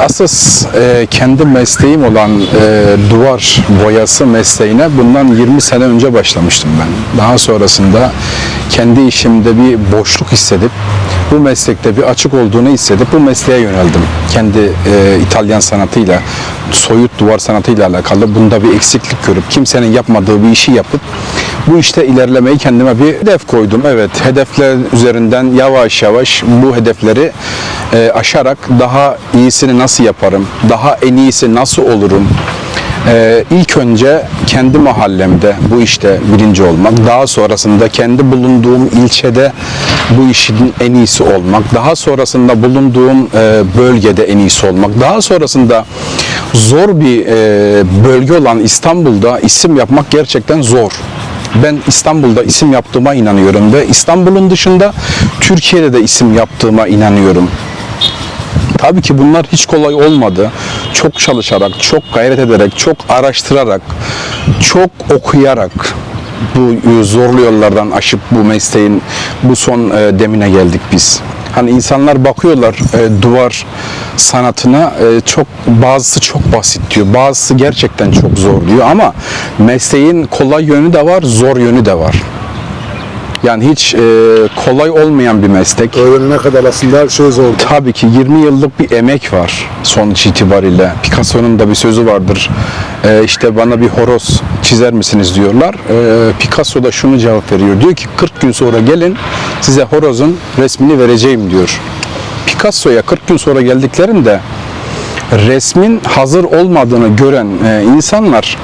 asıl e, kendi mesleğim olan e, duvar boyası mesleğine bundan 20 sene önce başlamıştım ben. Daha sonrasında kendi işimde bir boşluk hissedip bu meslekte bir açık olduğunu hissedip bu mesleğe yöneldim. Kendi e, İtalyan sanatıyla, soyut duvar sanatıyla alakalı bunda bir eksiklik görüp kimsenin yapmadığı bir işi yapıp bu işte ilerlemeyi kendime bir hedef koydum. Evet, hedefler üzerinden yavaş yavaş bu hedefleri e, aşarak daha iyisini nasıl yaparım, daha en iyisi nasıl olurum, ee, ilk önce kendi mahallemde bu işte birinci olmak, daha sonrasında kendi bulunduğum ilçede bu işin en iyisi olmak, daha sonrasında bulunduğum e, bölgede en iyisi olmak, daha sonrasında zor bir e, bölge olan İstanbul'da isim yapmak gerçekten zor. Ben İstanbul'da isim yaptığıma inanıyorum ve İstanbul'un dışında Türkiye'de de isim yaptığıma inanıyorum. Tabii ki bunlar hiç kolay olmadı. Çok çalışarak, çok gayret ederek, çok araştırarak, çok okuyarak bu zorlu yollardan aşıp bu mesleğin bu son e, demine geldik biz. Hani insanlar bakıyorlar e, duvar sanatına e, çok bazısı çok basit diyor. Bazısı gerçekten çok zor diyor ama mesleğin kolay yönü de var, zor yönü de var. Yani hiç e, kolay olmayan bir meslek. Öğrenene kadar aslında her şey zor. Tabii ki 20 yıllık bir emek var sonuç itibariyle. Picasso'nun da bir sözü vardır. Ee, işte bana bir horoz çizer misiniz diyorlar. Ee, Picasso da şunu cevap veriyor. Diyor ki 40 gün sonra gelin size horozun resmini vereceğim diyor. Picasso'ya 40 gün sonra geldiklerinde resmin hazır olmadığını gören e, insanlar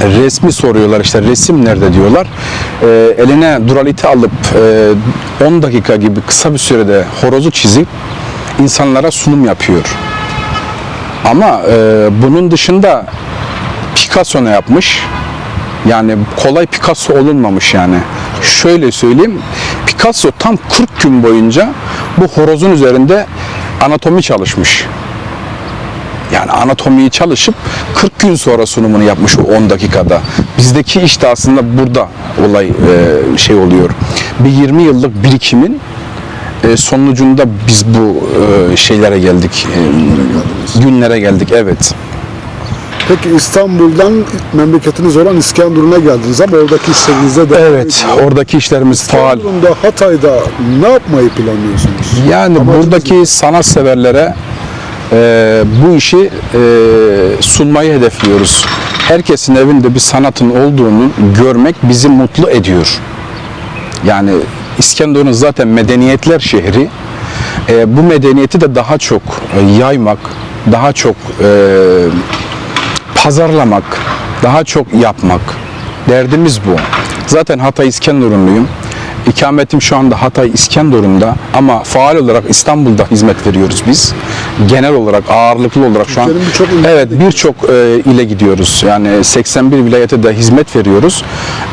resmi soruyorlar işte resim nerede diyorlar. Ee, eline duralite alıp e, 10 dakika gibi kısa bir sürede horozu çizip insanlara sunum yapıyor. Ama e, bunun dışında Picasso ne yapmış? Yani kolay Picasso olunmamış yani. Şöyle söyleyeyim. Picasso tam 40 gün boyunca bu horozun üzerinde anatomi çalışmış. Yani anatomiyi çalışıp 40 gün sonra sunumunu yapmış o 10 dakikada. Bizdeki işte aslında burada olay e, şey oluyor. Bir 20 yıllık birikimin e, sonucunda biz bu e, şeylere geldik. Günlere geldik. Evet. Peki İstanbul'dan memleketiniz olan İskenderun'a geldiniz ama oradaki işlerinizde de Evet. Oradaki işlerimiz faal. İskenderun'da, Hatay'da ne yapmayı planlıyorsunuz? Yani Amacınız buradaki sanatseverlere e, bu işi e, sunmayı hedefliyoruz. Herkesin evinde bir sanatın olduğunu görmek bizi mutlu ediyor. Yani İskenderun zaten medeniyetler şehri. E, bu medeniyeti de daha çok e, yaymak, daha çok e, pazarlamak, daha çok yapmak. Derdimiz bu. Zaten Hatay İskenderunluyum. İkametim şu anda Hatay İskenderun'da ama faal olarak İstanbul'da hizmet veriyoruz biz. Genel olarak ağırlıklı olarak şu an birçok evet birçok e, ile gidiyoruz. Yani 81 vilayete de hizmet veriyoruz.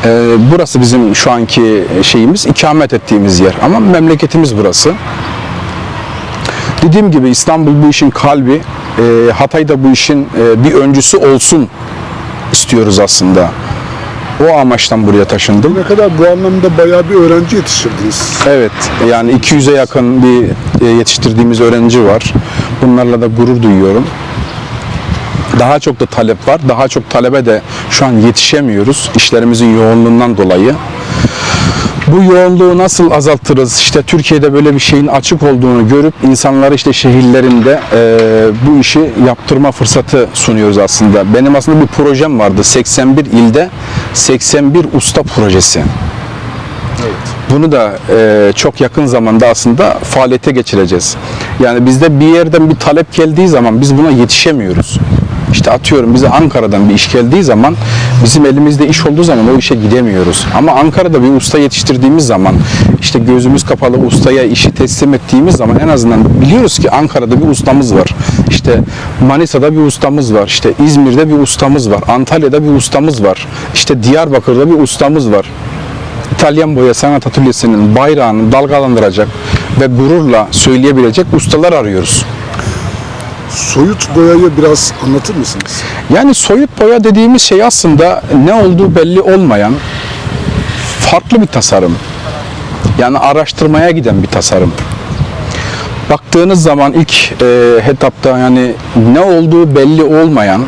E, burası bizim şu anki şeyimiz ikamet ettiğimiz yer ama memleketimiz burası. Dediğim gibi İstanbul bu işin kalbi. E, Hatay da bu işin e, bir öncüsü olsun istiyoruz aslında. O amaçtan buraya taşındım. Ne kadar bu anlamda bayağı bir öğrenci yetiştirdiniz. Evet, yani 200'e yakın bir e, yetiştirdiğimiz öğrenci var. Bunlarla da gurur duyuyorum. Daha çok da talep var. Daha çok talebe de şu an yetişemiyoruz işlerimizin yoğunluğundan dolayı. Bu yoğunluğu nasıl azaltırız? İşte Türkiye'de böyle bir şeyin açık olduğunu görüp insanlara işte şehirlerinde e, bu işi yaptırma fırsatı sunuyoruz aslında. Benim aslında bir projem vardı. 81 ilde 81 usta projesi. Bunu da e, çok yakın zamanda aslında faaliyete geçireceğiz. Yani bizde bir yerden bir talep geldiği zaman biz buna yetişemiyoruz. İşte atıyorum bize Ankara'dan bir iş geldiği zaman bizim elimizde iş olduğu zaman o işe gidemiyoruz. Ama Ankara'da bir usta yetiştirdiğimiz zaman işte gözümüz kapalı ustaya işi teslim ettiğimiz zaman en azından biliyoruz ki Ankara'da bir ustamız var. İşte Manisa'da bir ustamız var. İşte İzmir'de bir ustamız var. Antalya'da bir ustamız var. İşte Diyarbakır'da bir ustamız var. İtalyan Boya Sanat Atölyesi'nin bayrağını dalgalandıracak ve gururla söyleyebilecek ustalar arıyoruz. Soyut boyayı biraz anlatır mısınız? Yani soyut boya dediğimiz şey aslında ne olduğu belli olmayan farklı bir tasarım. Yani araştırmaya giden bir tasarım. baktığınız zaman ilk e, etapta yani ne olduğu belli olmayan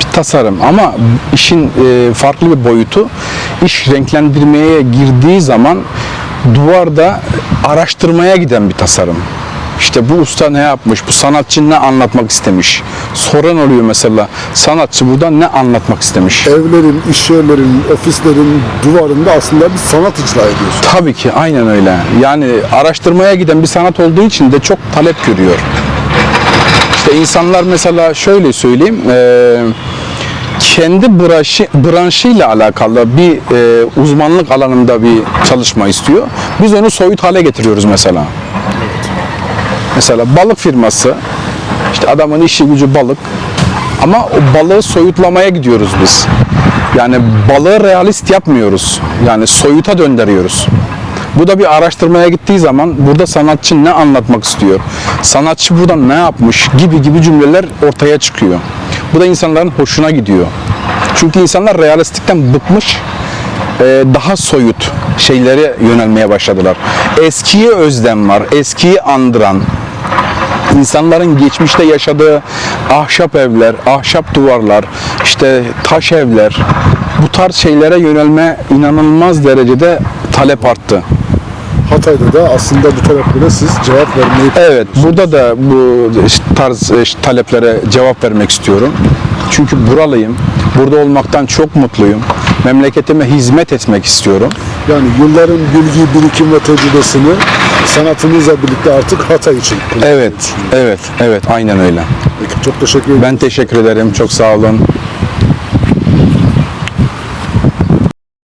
bir tasarım ama işin e, farklı bir boyutu iş renklendirmeye girdiği zaman duvarda araştırmaya giden bir tasarım. İşte bu usta ne yapmış, bu sanatçı ne anlatmak istemiş. Soran oluyor mesela, sanatçı burada ne anlatmak istemiş. Evlerin, iş yerlerin, ofislerin duvarında aslında bir sanat icra ediyorsun. Tabii ki aynen öyle. Yani araştırmaya giden bir sanat olduğu için de çok talep görüyor. İşte insanlar mesela şöyle söyleyeyim, eee, kendi branşı, branşıyla alakalı bir eee, uzmanlık alanında bir çalışma istiyor. Biz onu soyut hale getiriyoruz mesela. Mesela balık firması, işte adamın işi gücü balık ama o balığı soyutlamaya gidiyoruz biz. Yani balığı realist yapmıyoruz. Yani soyuta döndürüyoruz. Bu da bir araştırmaya gittiği zaman burada sanatçı ne anlatmak istiyor? Sanatçı burada ne yapmış gibi gibi cümleler ortaya çıkıyor. Bu da insanların hoşuna gidiyor. Çünkü insanlar realistikten bıkmış, e, daha soyut şeylere yönelmeye başladılar. Eskiye özlem var, eskiyi andıran, insanların geçmişte yaşadığı ahşap evler, ahşap duvarlar, işte taş evler, bu tarz şeylere yönelme inanılmaz derecede talep arttı. Hatay'da da aslında bu taleplere siz cevap vermeyi Evet, burada da bu tarz e, taleplere cevap vermek istiyorum. Çünkü buralıyım. Burada olmaktan çok mutluyum. Memleketime hizmet etmek istiyorum. yani yılların bilgi, birikim ve tecrübesini sanatınızla birlikte artık Hatay için Evet, evet, evet, aynen öyle. Peki, çok teşekkür ederim. Ben teşekkür ederim. Çok sağ olun.